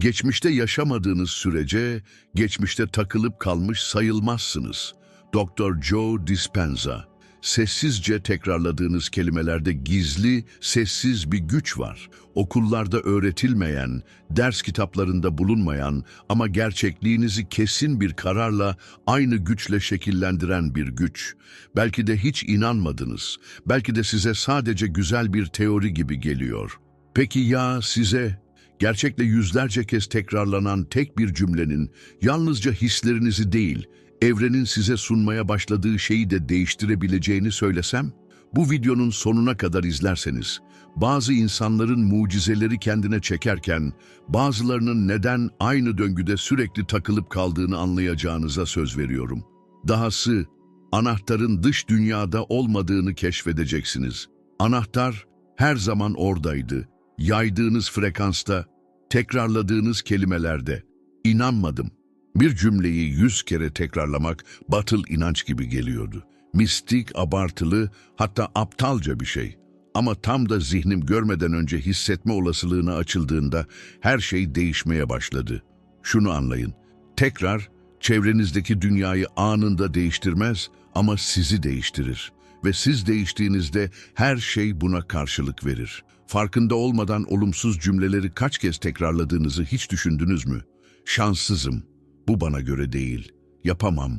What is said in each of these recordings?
Geçmişte yaşamadığınız sürece geçmişte takılıp kalmış sayılmazsınız. Dr. Joe Dispenza. Sessizce tekrarladığınız kelimelerde gizli, sessiz bir güç var. Okullarda öğretilmeyen, ders kitaplarında bulunmayan ama gerçekliğinizi kesin bir kararla aynı güçle şekillendiren bir güç. Belki de hiç inanmadınız. Belki de size sadece güzel bir teori gibi geliyor. Peki ya size gerçekle yüzlerce kez tekrarlanan tek bir cümlenin yalnızca hislerinizi değil, evrenin size sunmaya başladığı şeyi de değiştirebileceğini söylesem? Bu videonun sonuna kadar izlerseniz, bazı insanların mucizeleri kendine çekerken, bazılarının neden aynı döngüde sürekli takılıp kaldığını anlayacağınıza söz veriyorum. Dahası, anahtarın dış dünyada olmadığını keşfedeceksiniz. Anahtar her zaman oradaydı. Yaydığınız frekansta, tekrarladığınız kelimelerde. İnanmadım. Bir cümleyi yüz kere tekrarlamak batıl inanç gibi geliyordu. Mistik, abartılı, hatta aptalca bir şey. Ama tam da zihnim görmeden önce hissetme olasılığına açıldığında her şey değişmeye başladı. Şunu anlayın, tekrar çevrenizdeki dünyayı anında değiştirmez ama sizi değiştirir. Ve siz değiştiğinizde her şey buna karşılık verir. Farkında olmadan olumsuz cümleleri kaç kez tekrarladığınızı hiç düşündünüz mü? Şanssızım, bu bana göre değil, yapamam.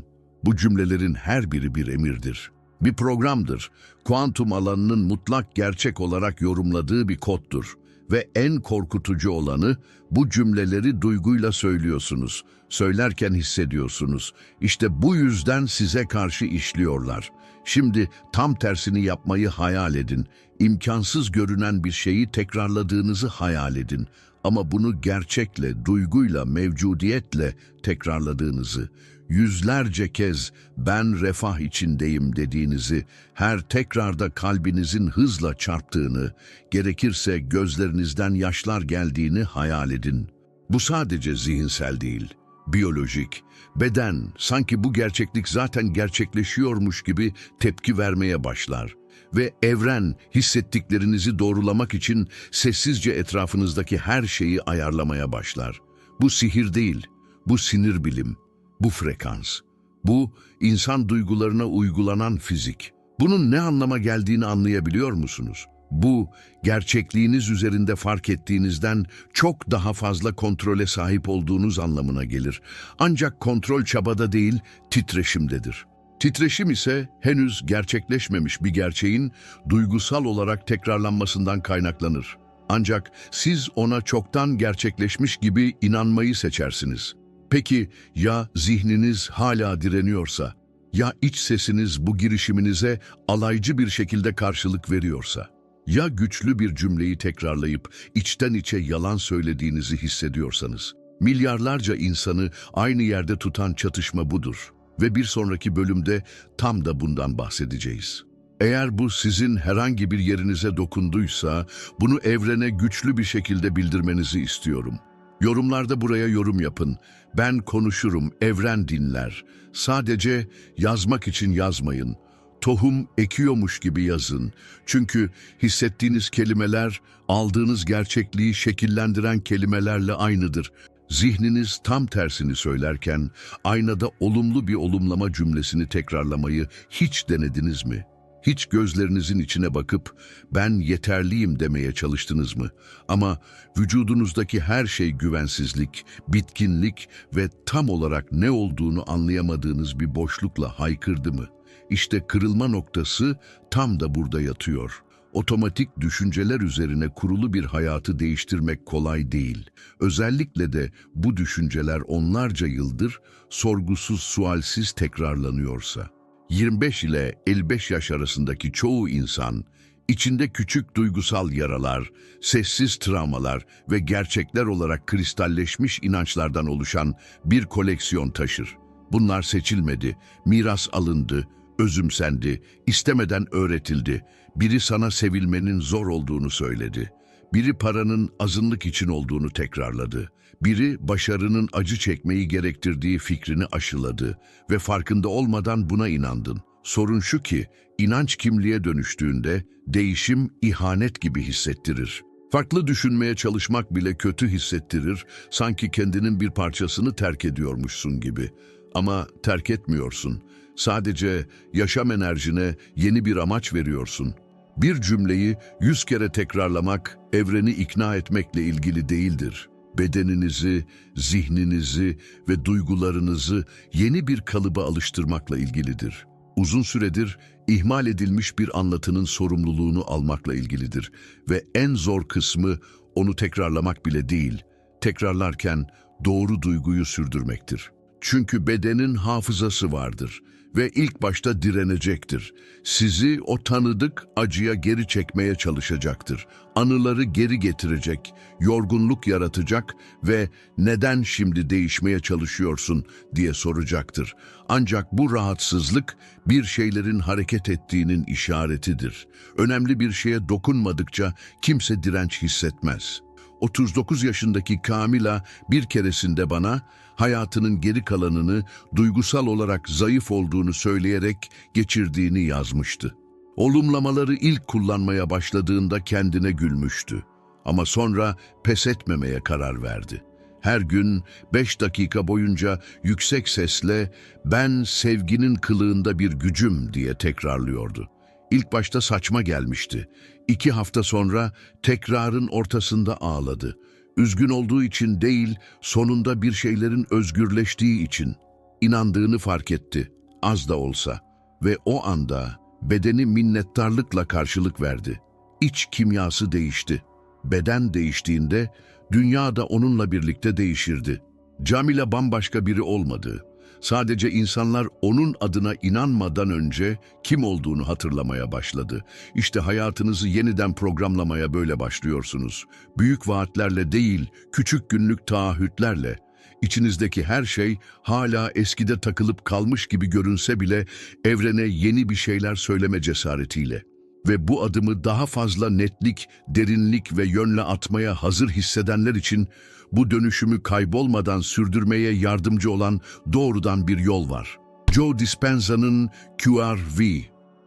Bu cümlelerin her biri bir emirdir. Bir programdır. Kuantum alanının mutlak gerçek olarak yorumladığı bir koddur. Ve en korkutucu olanı bu cümleleri duyguyla söylüyorsunuz. Söylerken hissediyorsunuz. İşte bu yüzden size karşı işliyorlar. Şimdi tam tersini yapmayı hayal edin. İmkansız görünen bir şeyi tekrarladığınızı hayal edin. Ama bunu gerçekle, duyguyla, mevcudiyetle tekrarladığınızı, yüzlerce kez ben refah içindeyim dediğinizi, her tekrarda kalbinizin hızla çarptığını, gerekirse gözlerinizden yaşlar geldiğini hayal edin. Bu sadece zihinsel değil, biyolojik, beden sanki bu gerçeklik zaten gerçekleşiyormuş gibi tepki vermeye başlar ve evren hissettiklerinizi doğrulamak için sessizce etrafınızdaki her şeyi ayarlamaya başlar. Bu sihir değil, bu sinir bilim, bu frekans. Bu insan duygularına uygulanan fizik. Bunun ne anlama geldiğini anlayabiliyor musunuz? Bu, gerçekliğiniz üzerinde fark ettiğinizden çok daha fazla kontrole sahip olduğunuz anlamına gelir. Ancak kontrol çabada değil, titreşimdedir. Titreşim ise henüz gerçekleşmemiş bir gerçeğin duygusal olarak tekrarlanmasından kaynaklanır. Ancak siz ona çoktan gerçekleşmiş gibi inanmayı seçersiniz. Peki ya zihniniz hala direniyorsa? Ya iç sesiniz bu girişiminize alaycı bir şekilde karşılık veriyorsa? Ya güçlü bir cümleyi tekrarlayıp içten içe yalan söylediğinizi hissediyorsanız? Milyarlarca insanı aynı yerde tutan çatışma budur. Ve bir sonraki bölümde tam da bundan bahsedeceğiz. Eğer bu sizin herhangi bir yerinize dokunduysa, bunu evrene güçlü bir şekilde bildirmenizi istiyorum. Yorumlarda buraya yorum yapın. Ben konuşurum, evren dinler. Sadece yazmak için yazmayın. Tohum ekiyormuş gibi yazın. Çünkü hissettiğiniz kelimeler, aldığınız gerçekliği şekillendiren kelimelerle aynıdır. Zihniniz tam tersini söylerken, aynada olumlu bir olumlama cümlesini tekrarlamayı hiç denediniz mi? Hiç gözlerinizin içine bakıp ben yeterliyim demeye çalıştınız mı? Ama vücudunuzdaki her şey güvensizlik, bitkinlik ve tam olarak ne olduğunu anlayamadığınız bir boşlukla haykırdı mı? İşte kırılma noktası tam da burada yatıyor. Otomatik düşünceler üzerine kurulu bir hayatı değiştirmek kolay değil. Özellikle de bu düşünceler onlarca yıldır sorgusuz sualsiz tekrarlanıyorsa. 25 ile 55 yaş arasındaki çoğu insan, içinde küçük duygusal yaralar, sessiz travmalar ve gerçekler olarak kristalleşmiş inançlardan oluşan bir koleksiyon taşır. Bunlar seçilmedi, miras alındı, özümsendi, istemeden öğretildi. Biri sana sevilmenin zor olduğunu söyledi. Biri paranın azınlık için olduğunu tekrarladı. Biri başarının acı çekmeyi gerektirdiği fikrini aşıladı ve farkında olmadan buna inandın. Sorun şu ki, inanç kimliğe dönüştüğünde değişim ihanet gibi hissettirir. Farklı düşünmeye çalışmak bile kötü hissettirir, sanki kendinin bir parçasını terk ediyormuşsun gibi. Ama terk etmiyorsun. Sadece yaşam enerjine yeni bir amaç veriyorsun. Bir cümleyi yüz kere tekrarlamak, evreni ikna etmekle ilgili değildir. Bedeninizi, zihninizi ve duygularınızı yeni bir kalıba alıştırmakla ilgilidir. Uzun süredir ihmal edilmiş bir anlatının sorumluluğunu almakla ilgilidir ve en zor kısmı onu tekrarlamak bile değil, tekrarlarken doğru duyguyu sürdürmektir. Çünkü bedenin hafızası vardır ve ilk başta direnecektir. Sizi o tanıdık acıya geri çekmeye çalışacaktır. Anıları geri getirecek, yorgunluk yaratacak ve neden şimdi değişmeye çalışıyorsun diye soracaktır. Ancak bu rahatsızlık bir şeylerin hareket ettiğinin işaretidir. Önemli bir şeye dokunmadıkça kimse direnç hissetmez.'' 39 yaşındaki Kamila bir keresinde bana hayatının geri kalanını duygusal olarak zayıf olduğunu söyleyerek geçirdiğini yazmıştı. Olumlamaları ilk kullanmaya başladığında kendine gülmüştü. Ama sonra pes etmemeye karar verdi. Her gün 5 dakika boyunca yüksek sesle ben sevginin kılığında bir gücüm diye tekrarlıyordu. İlk başta saçma gelmişti. İki hafta sonra tekrarın ortasında ağladı. Üzgün olduğu için değil, sonunda bir şeylerin özgürleştiği için. İnandığını fark etti, az da olsa. Ve o anda bedeni minnettarlıkla karşılık verdi. İç kimyası değişti. Beden değiştiğinde dünya da onunla birlikte değişirdi. Camila bambaşka biri olmadı. Sadece insanlar onun adına inanmadan önce kim olduğunu hatırlamaya başladı. İşte hayatınızı yeniden programlamaya böyle başlıyorsunuz. Büyük vaatlerle değil, küçük günlük taahhütlerle. İçinizdeki her şey hala eskide takılıp kalmış gibi görünse bile evrene yeni bir şeyler söyleme cesaretiyle. Ve bu adımı daha fazla netlik, derinlik ve yönle atmaya hazır hissedenler için bu dönüşümü kaybolmadan sürdürmeye yardımcı olan doğrudan bir yol var. Joe Dispenza'nın QRV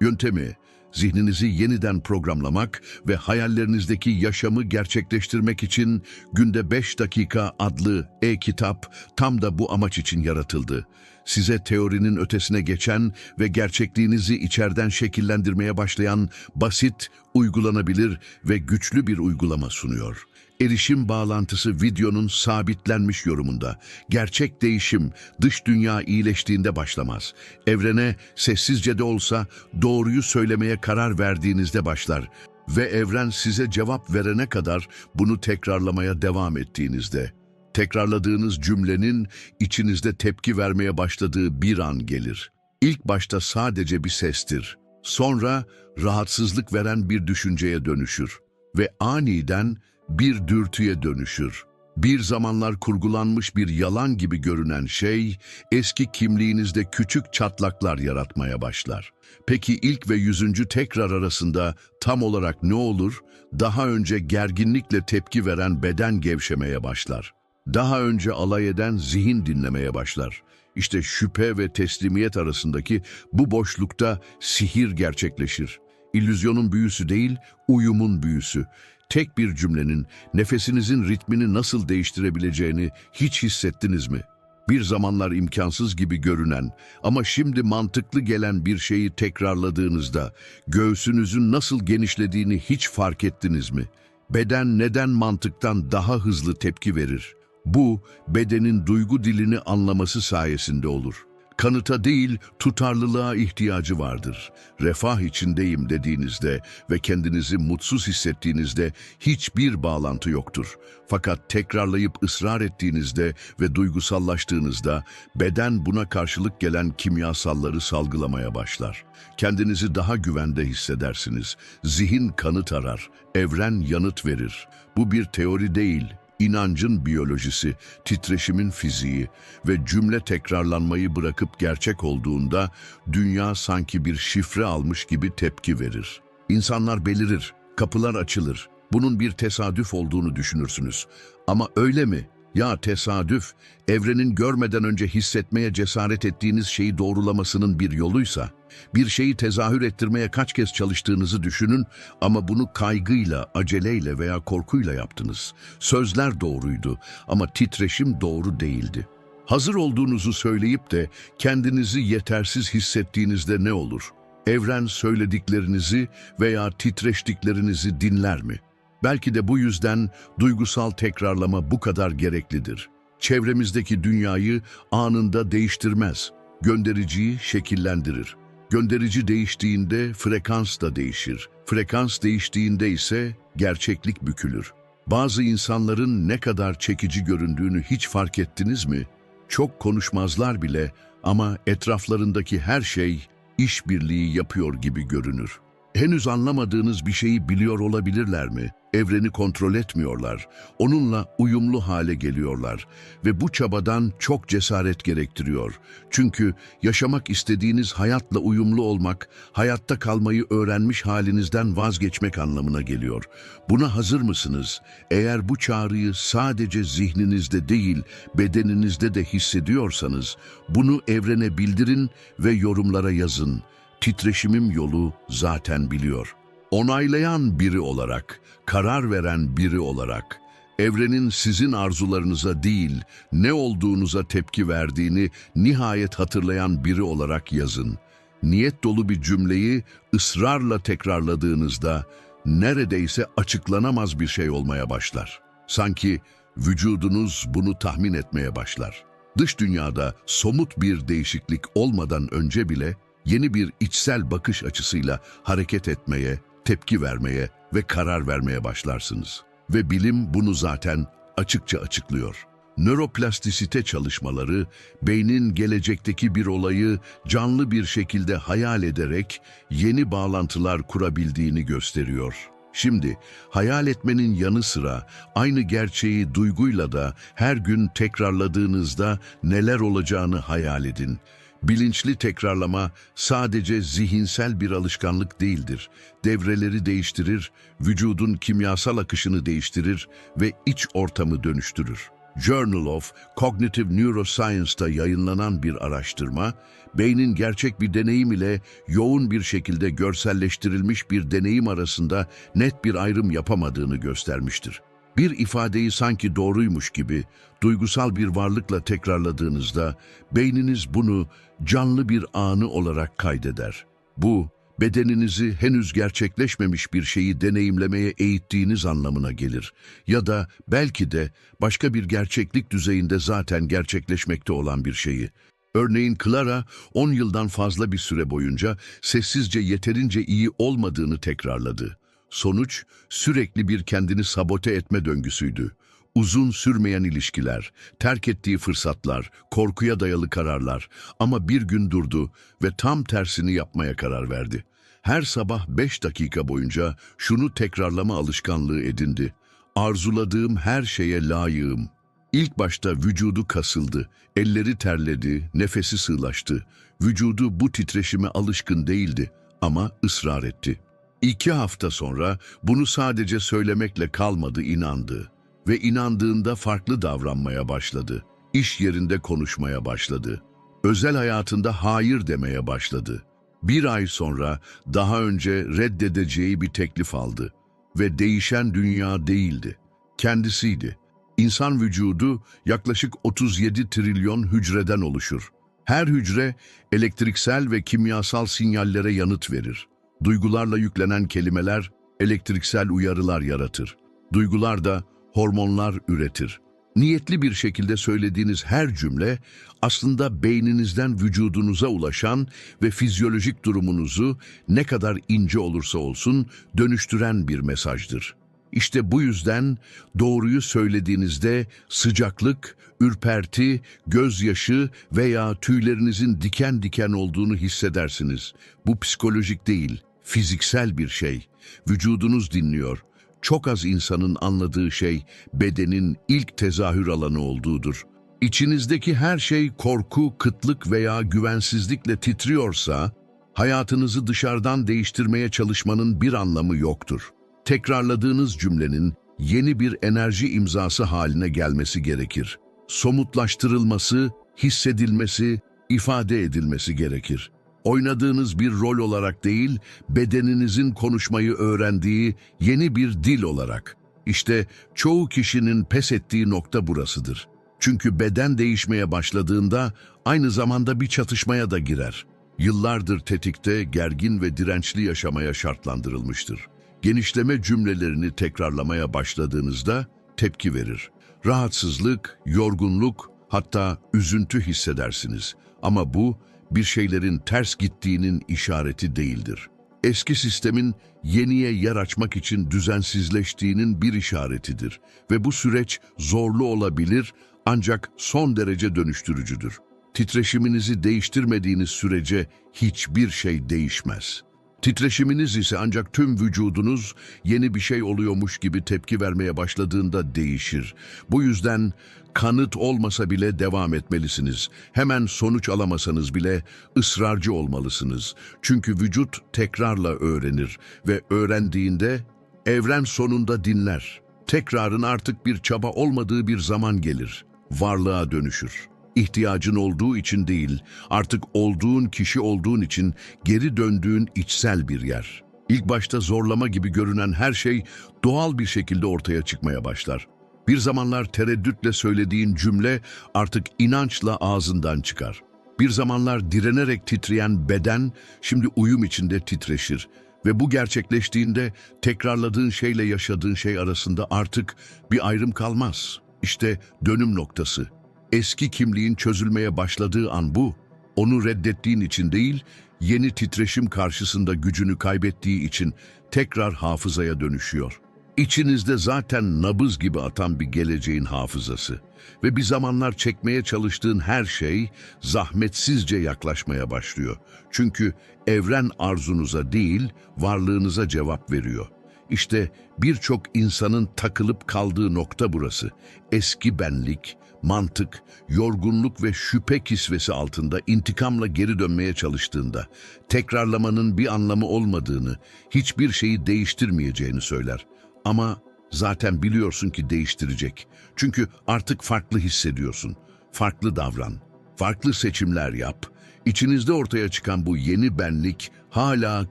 yöntemi, zihninizi yeniden programlamak ve hayallerinizdeki yaşamı gerçekleştirmek için günde 5 dakika adlı e-kitap tam da bu amaç için yaratıldı. Size teorinin ötesine geçen ve gerçekliğinizi içeriden şekillendirmeye başlayan basit, uygulanabilir ve güçlü bir uygulama sunuyor. Erişim bağlantısı videonun sabitlenmiş yorumunda. Gerçek değişim dış dünya iyileştiğinde başlamaz. Evrene sessizce de olsa doğruyu söylemeye karar verdiğinizde başlar. Ve evren size cevap verene kadar bunu tekrarlamaya devam ettiğinizde. Tekrarladığınız cümlenin içinizde tepki vermeye başladığı bir an gelir. İlk başta sadece bir sestir. Sonra rahatsızlık veren bir düşünceye dönüşür ve aniden bir dürtüye dönüşür. Bir zamanlar kurgulanmış bir yalan gibi görünen şey, eski kimliğinizde küçük çatlaklar yaratmaya başlar. Peki ilk ve yüzüncü tekrar arasında tam olarak ne olur? Daha önce gerginlikle tepki veren beden gevşemeye başlar. Daha önce alay eden zihin dinlemeye başlar. İşte şüphe ve teslimiyet arasındaki bu boşlukta sihir gerçekleşir. İllüzyonun büyüsü değil, uyumun büyüsü. Tek bir cümlenin nefesinizin ritmini nasıl değiştirebileceğini hiç hissettiniz mi? Bir zamanlar imkansız gibi görünen ama şimdi mantıklı gelen bir şeyi tekrarladığınızda göğsünüzün nasıl genişlediğini hiç fark ettiniz mi? Beden neden mantıktan daha hızlı tepki verir? Bu, bedenin duygu dilini anlaması sayesinde olur. Kanıta değil, tutarlılığa ihtiyacı vardır. Refah içindeyim dediğinizde ve kendinizi mutsuz hissettiğinizde hiçbir bağlantı yoktur. Fakat tekrarlayıp ısrar ettiğinizde ve duygusallaştığınızda beden buna karşılık gelen kimyasalları salgılamaya başlar. Kendinizi daha güvende hissedersiniz. Zihin kanıt arar, evren yanıt verir. Bu bir teori değil, inancın biyolojisi, titreşimin fiziği ve cümle tekrarlanmayı bırakıp gerçek olduğunda dünya sanki bir şifre almış gibi tepki verir. İnsanlar belirir, kapılar açılır. Bunun bir tesadüf olduğunu düşünürsünüz. Ama öyle mi? Ya tesadüf, evrenin görmeden önce hissetmeye cesaret ettiğiniz şeyi doğrulamasının bir yoluysa, bir şeyi tezahür ettirmeye kaç kez çalıştığınızı düşünün ama bunu kaygıyla, aceleyle veya korkuyla yaptınız. Sözler doğruydu ama titreşim doğru değildi. Hazır olduğunuzu söyleyip de kendinizi yetersiz hissettiğinizde ne olur? Evren söylediklerinizi veya titreştiklerinizi dinler mi? Belki de bu yüzden duygusal tekrarlama bu kadar gereklidir. Çevremizdeki dünyayı anında değiştirmez, göndericiyi şekillendirir. Gönderici değiştiğinde frekans da değişir. Frekans değiştiğinde ise gerçeklik bükülür. Bazı insanların ne kadar çekici göründüğünü hiç fark ettiniz mi? Çok konuşmazlar bile ama etraflarındaki her şey işbirliği yapıyor gibi görünür. Henüz anlamadığınız bir şeyi biliyor olabilirler mi? Evreni kontrol etmiyorlar. Onunla uyumlu hale geliyorlar ve bu çabadan çok cesaret gerektiriyor. Çünkü yaşamak istediğiniz hayatla uyumlu olmak, hayatta kalmayı öğrenmiş halinizden vazgeçmek anlamına geliyor. Buna hazır mısınız? Eğer bu çağrıyı sadece zihninizde değil, bedeninizde de hissediyorsanız, bunu evrene bildirin ve yorumlara yazın. Titreşimim yolu zaten biliyor. Onaylayan biri olarak, karar veren biri olarak, evrenin sizin arzularınıza değil, ne olduğunuza tepki verdiğini nihayet hatırlayan biri olarak yazın. Niyet dolu bir cümleyi ısrarla tekrarladığınızda neredeyse açıklanamaz bir şey olmaya başlar. Sanki vücudunuz bunu tahmin etmeye başlar. Dış dünyada somut bir değişiklik olmadan önce bile yeni bir içsel bakış açısıyla hareket etmeye, tepki vermeye ve karar vermeye başlarsınız. Ve bilim bunu zaten açıkça açıklıyor. Nöroplastisite çalışmaları, beynin gelecekteki bir olayı canlı bir şekilde hayal ederek yeni bağlantılar kurabildiğini gösteriyor. Şimdi hayal etmenin yanı sıra aynı gerçeği duyguyla da her gün tekrarladığınızda neler olacağını hayal edin. Bilinçli tekrarlama sadece zihinsel bir alışkanlık değildir. Devreleri değiştirir, vücudun kimyasal akışını değiştirir ve iç ortamı dönüştürür. Journal of Cognitive Neuroscience'da yayınlanan bir araştırma, beynin gerçek bir deneyim ile yoğun bir şekilde görselleştirilmiş bir deneyim arasında net bir ayrım yapamadığını göstermiştir. Bir ifadeyi sanki doğruymuş gibi duygusal bir varlıkla tekrarladığınızda beyniniz bunu canlı bir anı olarak kaydeder. Bu, bedeninizi henüz gerçekleşmemiş bir şeyi deneyimlemeye eğittiğiniz anlamına gelir. Ya da belki de başka bir gerçeklik düzeyinde zaten gerçekleşmekte olan bir şeyi. Örneğin Clara 10 yıldan fazla bir süre boyunca sessizce yeterince iyi olmadığını tekrarladı. Sonuç sürekli bir kendini sabote etme döngüsüydü. Uzun sürmeyen ilişkiler, terk ettiği fırsatlar, korkuya dayalı kararlar ama bir gün durdu ve tam tersini yapmaya karar verdi. Her sabah beş dakika boyunca şunu tekrarlama alışkanlığı edindi. Arzuladığım her şeye layığım. İlk başta vücudu kasıldı, elleri terledi, nefesi sığlaştı. Vücudu bu titreşime alışkın değildi ama ısrar etti. İki hafta sonra bunu sadece söylemekle kalmadı inandı. Ve inandığında farklı davranmaya başladı. İş yerinde konuşmaya başladı. Özel hayatında hayır demeye başladı. Bir ay sonra daha önce reddedeceği bir teklif aldı. Ve değişen dünya değildi. Kendisiydi. İnsan vücudu yaklaşık 37 trilyon hücreden oluşur. Her hücre elektriksel ve kimyasal sinyallere yanıt verir. Duygularla yüklenen kelimeler elektriksel uyarılar yaratır. Duygular da hormonlar üretir. Niyetli bir şekilde söylediğiniz her cümle aslında beyninizden vücudunuza ulaşan ve fizyolojik durumunuzu ne kadar ince olursa olsun dönüştüren bir mesajdır. İşte bu yüzden doğruyu söylediğinizde sıcaklık, ürperti, gözyaşı veya tüylerinizin diken diken olduğunu hissedersiniz. Bu psikolojik değil, fiziksel bir şey. Vücudunuz dinliyor. Çok az insanın anladığı şey bedenin ilk tezahür alanı olduğudur. İçinizdeki her şey korku, kıtlık veya güvensizlikle titriyorsa, hayatınızı dışarıdan değiştirmeye çalışmanın bir anlamı yoktur. Tekrarladığınız cümlenin yeni bir enerji imzası haline gelmesi gerekir. Somutlaştırılması, hissedilmesi, ifade edilmesi gerekir. Oynadığınız bir rol olarak değil, bedeninizin konuşmayı öğrendiği yeni bir dil olarak. İşte çoğu kişinin pes ettiği nokta burasıdır. Çünkü beden değişmeye başladığında aynı zamanda bir çatışmaya da girer. Yıllardır tetikte, gergin ve dirençli yaşamaya şartlandırılmıştır. Genişleme cümlelerini tekrarlamaya başladığınızda tepki verir. Rahatsızlık, yorgunluk, hatta üzüntü hissedersiniz. Ama bu bir şeylerin ters gittiğinin işareti değildir. Eski sistemin yeniye yer açmak için düzensizleştiğinin bir işaretidir ve bu süreç zorlu olabilir ancak son derece dönüştürücüdür. Titreşiminizi değiştirmediğiniz sürece hiçbir şey değişmez. Titreşiminiz ise ancak tüm vücudunuz yeni bir şey oluyormuş gibi tepki vermeye başladığında değişir. Bu yüzden kanıt olmasa bile devam etmelisiniz. Hemen sonuç alamasanız bile ısrarcı olmalısınız. Çünkü vücut tekrarla öğrenir ve öğrendiğinde evren sonunda dinler. Tekrarın artık bir çaba olmadığı bir zaman gelir. Varlığa dönüşür ihtiyacın olduğu için değil, artık olduğun kişi olduğun için geri döndüğün içsel bir yer. İlk başta zorlama gibi görünen her şey doğal bir şekilde ortaya çıkmaya başlar. Bir zamanlar tereddütle söylediğin cümle artık inançla ağzından çıkar. Bir zamanlar direnerek titreyen beden şimdi uyum içinde titreşir ve bu gerçekleştiğinde tekrarladığın şeyle yaşadığın şey arasında artık bir ayrım kalmaz. İşte dönüm noktası. Eski kimliğin çözülmeye başladığı an bu. Onu reddettiğin için değil, yeni titreşim karşısında gücünü kaybettiği için tekrar hafızaya dönüşüyor. İçinizde zaten nabız gibi atan bir geleceğin hafızası ve bir zamanlar çekmeye çalıştığın her şey zahmetsizce yaklaşmaya başlıyor. Çünkü evren arzunuza değil, varlığınıza cevap veriyor. İşte birçok insanın takılıp kaldığı nokta burası. Eski benlik, mantık, yorgunluk ve şüphe kisvesi altında intikamla geri dönmeye çalıştığında, tekrarlamanın bir anlamı olmadığını, hiçbir şeyi değiştirmeyeceğini söyler. Ama zaten biliyorsun ki değiştirecek. Çünkü artık farklı hissediyorsun. Farklı davran. Farklı seçimler yap. İçinizde ortaya çıkan bu yeni benlik hala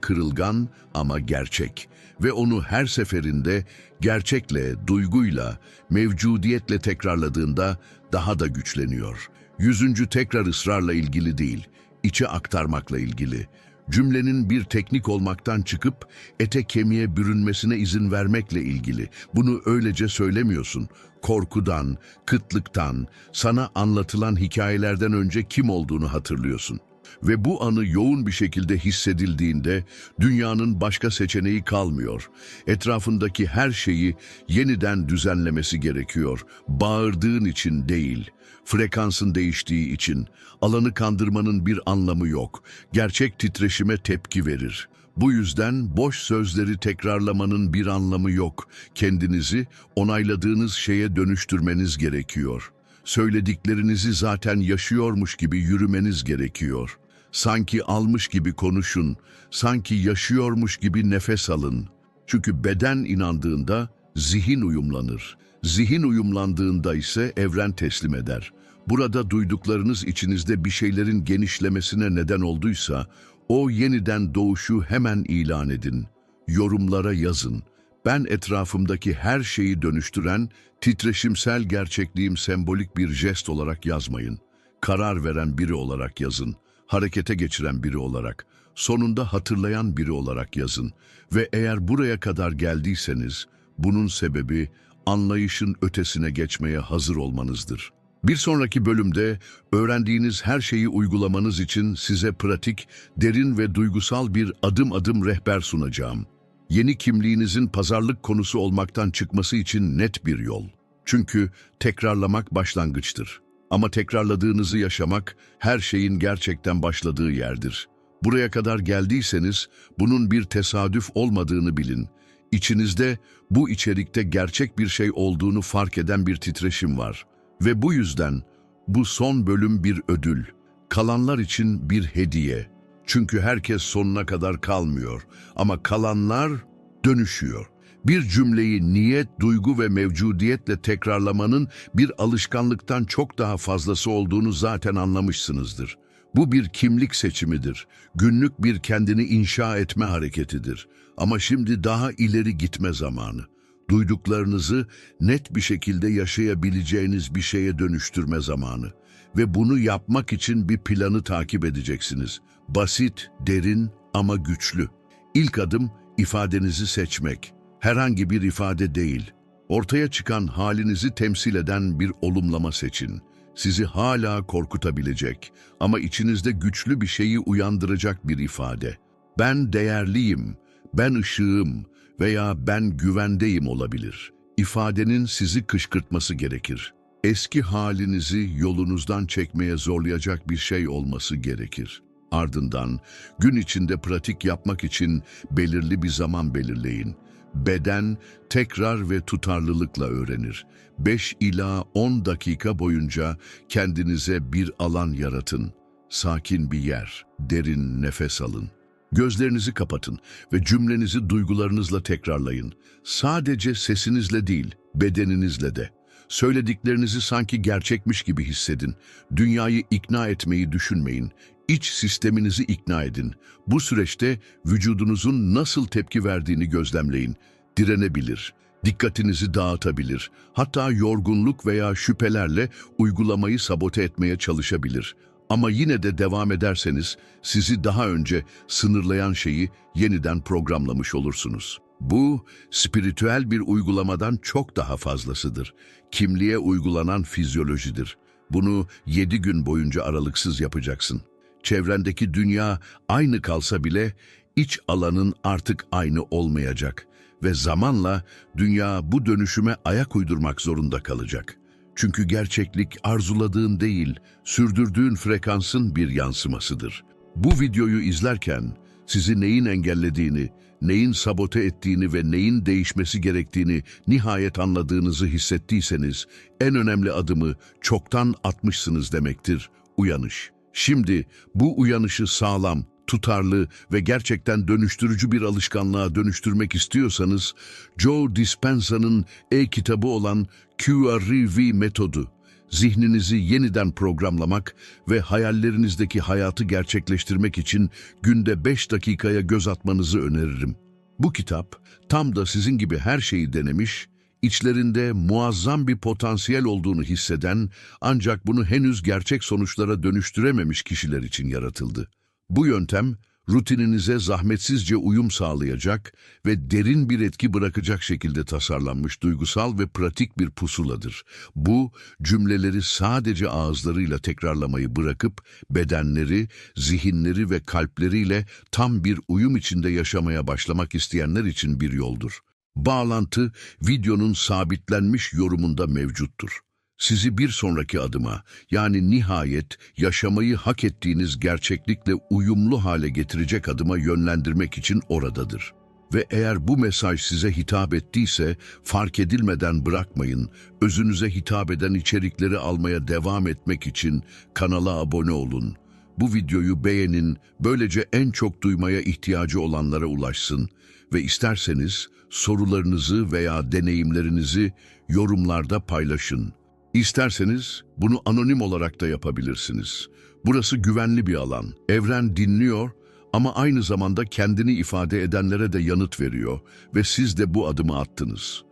kırılgan ama gerçek ve onu her seferinde gerçekle, duyguyla, mevcudiyetle tekrarladığında daha da güçleniyor. Yüzüncü tekrar ısrarla ilgili değil, içe aktarmakla ilgili. Cümlenin bir teknik olmaktan çıkıp ete kemiğe bürünmesine izin vermekle ilgili. Bunu öylece söylemiyorsun. Korkudan, kıtlıktan, sana anlatılan hikayelerden önce kim olduğunu hatırlıyorsun. Ve bu anı yoğun bir şekilde hissedildiğinde dünyanın başka seçeneği kalmıyor. Etrafındaki her şeyi yeniden düzenlemesi gerekiyor. Bağırdığın için değil, frekansın değiştiği için. Alanı kandırmanın bir anlamı yok. Gerçek titreşime tepki verir. Bu yüzden boş sözleri tekrarlamanın bir anlamı yok. Kendinizi onayladığınız şeye dönüştürmeniz gerekiyor. Söylediklerinizi zaten yaşıyormuş gibi yürümeniz gerekiyor. Sanki almış gibi konuşun, sanki yaşıyormuş gibi nefes alın. Çünkü beden inandığında zihin uyumlanır. Zihin uyumlandığında ise evren teslim eder. Burada duyduklarınız içinizde bir şeylerin genişlemesine neden olduysa, o yeniden doğuşu hemen ilan edin. Yorumlara yazın. Ben etrafımdaki her şeyi dönüştüren, titreşimsel gerçekliğim sembolik bir jest olarak yazmayın. Karar veren biri olarak yazın harekete geçiren biri olarak, sonunda hatırlayan biri olarak yazın ve eğer buraya kadar geldiyseniz, bunun sebebi anlayışın ötesine geçmeye hazır olmanızdır. Bir sonraki bölümde öğrendiğiniz her şeyi uygulamanız için size pratik, derin ve duygusal bir adım adım rehber sunacağım. Yeni kimliğinizin pazarlık konusu olmaktan çıkması için net bir yol. Çünkü tekrarlamak başlangıçtır. Ama tekrarladığınızı yaşamak her şeyin gerçekten başladığı yerdir. Buraya kadar geldiyseniz bunun bir tesadüf olmadığını bilin. İçinizde bu içerikte gerçek bir şey olduğunu fark eden bir titreşim var. Ve bu yüzden bu son bölüm bir ödül. Kalanlar için bir hediye. Çünkü herkes sonuna kadar kalmıyor ama kalanlar dönüşüyor. Bir cümleyi niyet, duygu ve mevcudiyetle tekrarlamanın bir alışkanlıktan çok daha fazlası olduğunu zaten anlamışsınızdır. Bu bir kimlik seçimidir. Günlük bir kendini inşa etme hareketidir. Ama şimdi daha ileri gitme zamanı. Duyduklarınızı net bir şekilde yaşayabileceğiniz bir şeye dönüştürme zamanı. Ve bunu yapmak için bir planı takip edeceksiniz. Basit, derin ama güçlü. İlk adım ifadenizi seçmek. Herhangi bir ifade değil. Ortaya çıkan halinizi temsil eden bir olumlama seçin. Sizi hala korkutabilecek ama içinizde güçlü bir şeyi uyandıracak bir ifade. Ben değerliyim, ben ışığım veya ben güvendeyim olabilir. İfadenin sizi kışkırtması gerekir. Eski halinizi yolunuzdan çekmeye zorlayacak bir şey olması gerekir. Ardından gün içinde pratik yapmak için belirli bir zaman belirleyin. Beden tekrar ve tutarlılıkla öğrenir. 5 ila 10 dakika boyunca kendinize bir alan yaratın. Sakin bir yer, derin nefes alın. Gözlerinizi kapatın ve cümlenizi duygularınızla tekrarlayın. Sadece sesinizle değil, bedeninizle de. Söylediklerinizi sanki gerçekmiş gibi hissedin. Dünyayı ikna etmeyi düşünmeyin. İç sisteminizi ikna edin. Bu süreçte vücudunuzun nasıl tepki verdiğini gözlemleyin. Direnebilir, dikkatinizi dağıtabilir, hatta yorgunluk veya şüphelerle uygulamayı sabote etmeye çalışabilir. Ama yine de devam ederseniz sizi daha önce sınırlayan şeyi yeniden programlamış olursunuz. Bu, spiritüel bir uygulamadan çok daha fazlasıdır. Kimliğe uygulanan fizyolojidir. Bunu yedi gün boyunca aralıksız yapacaksın. Çevrendeki dünya aynı kalsa bile iç alanın artık aynı olmayacak ve zamanla dünya bu dönüşüme ayak uydurmak zorunda kalacak. Çünkü gerçeklik arzuladığın değil, sürdürdüğün frekansın bir yansımasıdır. Bu videoyu izlerken sizi neyin engellediğini, neyin sabote ettiğini ve neyin değişmesi gerektiğini nihayet anladığınızı hissettiyseniz en önemli adımı çoktan atmışsınız demektir, uyanış. Şimdi bu uyanışı sağlam, tutarlı ve gerçekten dönüştürücü bir alışkanlığa dönüştürmek istiyorsanız, Joe Dispenza'nın e-kitabı olan QRV metodu, zihninizi yeniden programlamak ve hayallerinizdeki hayatı gerçekleştirmek için günde 5 dakikaya göz atmanızı öneririm. Bu kitap tam da sizin gibi her şeyi denemiş, içlerinde muazzam bir potansiyel olduğunu hisseden ancak bunu henüz gerçek sonuçlara dönüştürememiş kişiler için yaratıldı. Bu yöntem rutininize zahmetsizce uyum sağlayacak ve derin bir etki bırakacak şekilde tasarlanmış duygusal ve pratik bir pusuladır. Bu cümleleri sadece ağızlarıyla tekrarlamayı bırakıp bedenleri, zihinleri ve kalpleriyle tam bir uyum içinde yaşamaya başlamak isteyenler için bir yoldur. Bağlantı videonun sabitlenmiş yorumunda mevcuttur. Sizi bir sonraki adıma yani nihayet yaşamayı hak ettiğiniz gerçeklikle uyumlu hale getirecek adıma yönlendirmek için oradadır. Ve eğer bu mesaj size hitap ettiyse fark edilmeden bırakmayın. Özünüze hitap eden içerikleri almaya devam etmek için kanala abone olun. Bu videoyu beğenin, böylece en çok duymaya ihtiyacı olanlara ulaşsın ve isterseniz sorularınızı veya deneyimlerinizi yorumlarda paylaşın. İsterseniz bunu anonim olarak da yapabilirsiniz. Burası güvenli bir alan. Evren dinliyor ama aynı zamanda kendini ifade edenlere de yanıt veriyor ve siz de bu adımı attınız.